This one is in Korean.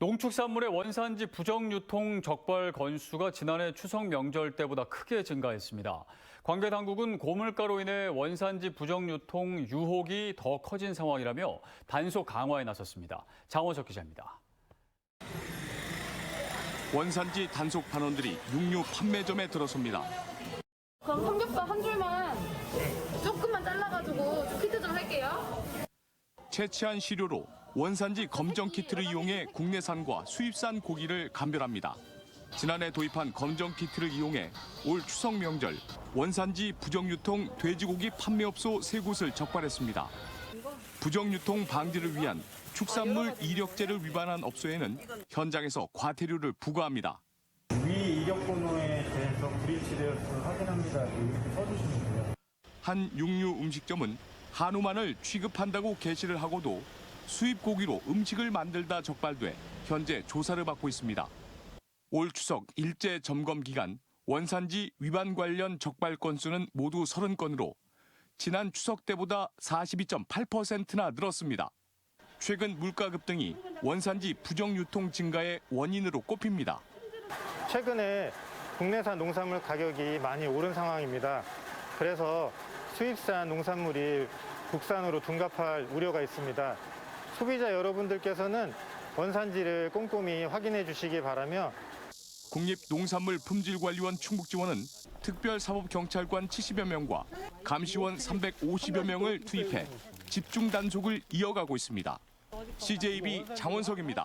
농축산물의 원산지 부정 유통 적발 건수가 지난해 추석 명절 때보다 크게 증가했습니다. 관계 당국은 고물가로 인해 원산지 부정 유통 유혹이 더 커진 상황이라며 단속 강화에 나섰습니다. 장원석 기자입니다. 원산지 단속 반원들이 육류 판매점에 들어섭니다. 그럼 삼겹살 한 줄만 조금만 잘라가지고 피트 좀 할게요. 채취한 시료로 원산지 검정 키트를 이용해 국내산과 수입산 고기를 감별합니다. 지난해 도입한 검정 키트를 이용해 올 추석 명절 원산지 부정유통 돼지고기 판매업소 세 곳을 적발했습니다. 부정유통 방지를 위한 축산물 이력제를 위반한 업소에는 현장에서 과태료를 부과합니다. 위 이력 번호에 대해서 불일치되었음을 확인합니다. 이렇게 써주시면 돼요. 한 육류 음식점은 한우만을 취급한다고 게시를 하고도 수입 고기로 음식을 만들다 적발돼 현재 조사를 받고 있습니다. 올 추석 일제 점검 기간 원산지 위반 관련 적발 건수는 모두 30건으로 지난 추석 때보다 42.8%나 늘었습니다. 최근 물가 급등이 원산지 부정 유통 증가의 원인으로 꼽힙니다. 최근에 국내산 농산물 가격이 많이 오른 상황입니다. 그래서 수입산 농산물이 국산으로 둔갑할 우려가 있습니다. 소비자 여러분들께서는 원산지를 꼼꼼히 확인해 주시기 바라며 국립농산물품질관리원 충북지원은 특별사법경찰관 70여 명과 감시원 350여 명을 투입해 집중 단속을 이어가고 있습니다. CJB 장원석입니다.